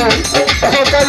সকল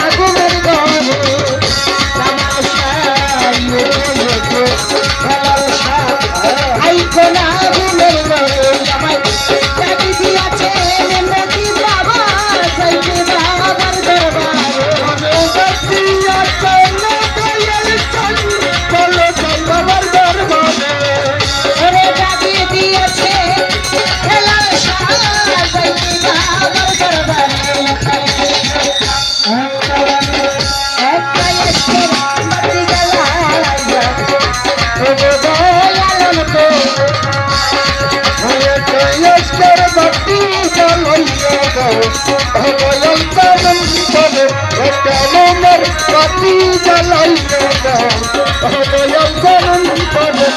অবলম্বন করে কামনার পাতি জ্বালাই অবলম্বন করে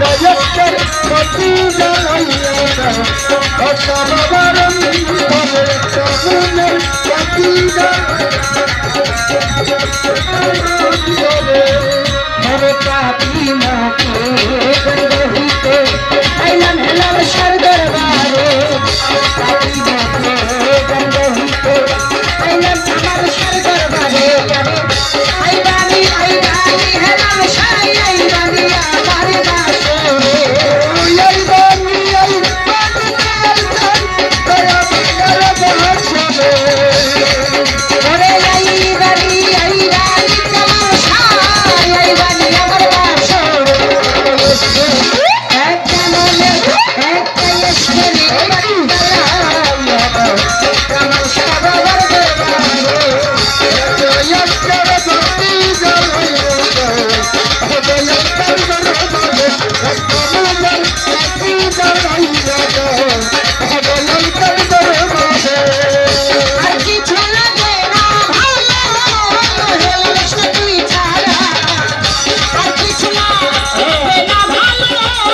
কায়কের পাতি জ্বালাই অসমবরণ করে কামনার পাতি জ্বালাই ஐயா